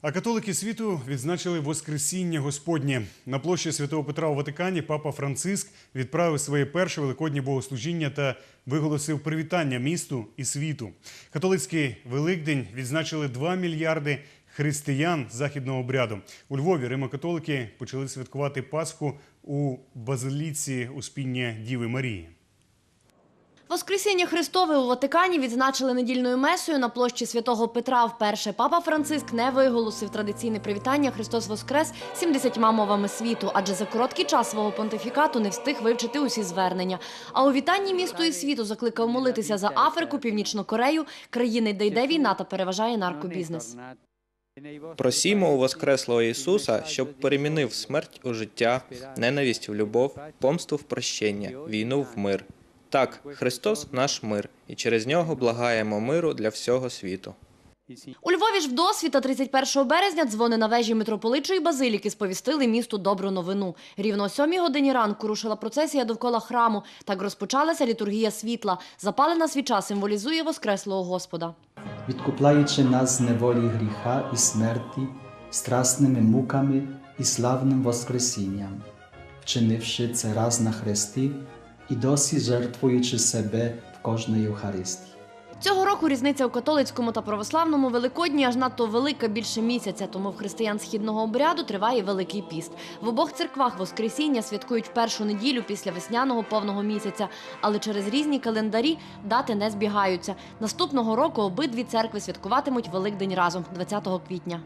А католики світу відзначили Воскресіння Господнє. На площі Святого Петра у Ватикані папа Франциск відправив своє перше великоднє богослужіння та виголосив привітання місту і світу. Католицький Великдень відзначили 2 мільярди християн західного обряду. У Львові римокатолики почали святкувати Пасху у базиліці Успіння Діви Марії. Воскресіння Христове у Ватикані відзначили недільною месою на площі Святого Петра. Вперше папа Франциск не виголосив традиційне привітання Христос Воскрес 70 мовами світу, адже за короткий час свого понтифікату не встиг вивчити усі звернення. А у вітанні місту і світу закликав молитися за Африку, Північну Корею, країни, де йде війна та переважає наркобізнес. Просімо у Воскреслого Ісуса, щоб перемінив смерть у життя, ненависть в любов, помсту в прощення, війну в мир. Так, Христос наш мир, і через нього благаємо миру для всього світу. У Львові ж вдосвіта 31 березня дзвони на вежі митрополитчої базиліки сповістили місту добру новину. Рівно о 7 годині ранку рушила процесія довкола храму. Так розпочалася літургія світла. Запалена свіча символізує Воскреслого Господа. відкупляючи нас з неволі гріха і смерті, страсними муками і славним Воскресінням, вчинивши це раз на хресті і досі жертвуючи себе в кожній Євхаристії. Цього року різниця у католицькому та православному Великодні аж надто велика більше місяця, тому в християн східного обряду триває Великий піст. В обох церквах Воскресіння святкують першу неділю після весняного повного місяця, але через різні календарі дати не збігаються. Наступного року обидві церкви святкуватимуть Великдень разом 20 квітня.